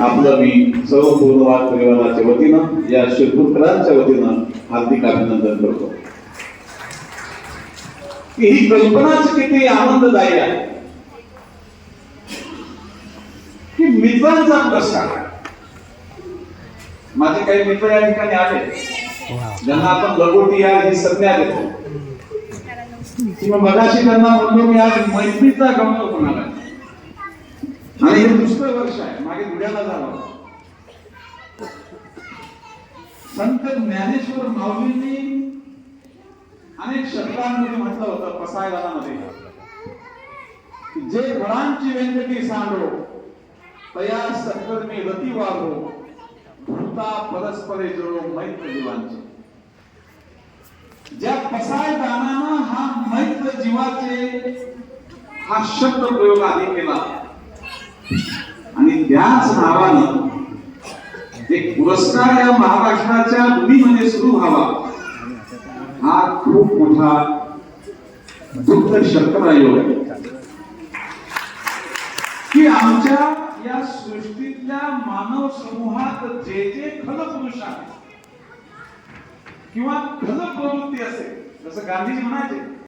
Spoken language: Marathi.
आपलं मी सर्व पूर्णवाद परिवाराच्या वतीनं या शिरपूरकरांच्या वतीनं हार्दिक अभिनंदन करतो. की ही कल्पनाच किती आनंददायी आहे. की मित्रांचा पुरस्कार माझे काही मित्र या ठिकाणी आले ज्यांना आपण लगोटी या ही संज्ञा देतो. किंवा मगाशी त्यांना म्हणलो मी आज मैत्रीचा गमतो कोणाला आणि हे दुसरं वर्ष आहे. मागे धुळ्याला झालं संत ज्ञानेश्वर माऊलींनी अनेक शतकांमध्ये म्हटलं होतं पसायदानामध्ये जे फळांची व्यंजकी सांडो तया सत्कर्मी रती वाढो भूता परस्परे जोडो मैत्र जीवांचे. ज्या पसाय दानानं हा मैत्र जीवाचे हा शब्द प्रयोग आधी केला. आणि त्याच नावाने एक पुरस्कार या महाराष्ट्राच्या भूमीमध्ये सुरू व्हावा. हा खूप मोठा दुःख शक्कर योग आहे की आमच्या या सृष्टीतल्या मानव समूहात जे जे खल पुरुष आहेत किंवा खल प्रवृत्ती असेल जसं गांधीजी म्हणायचे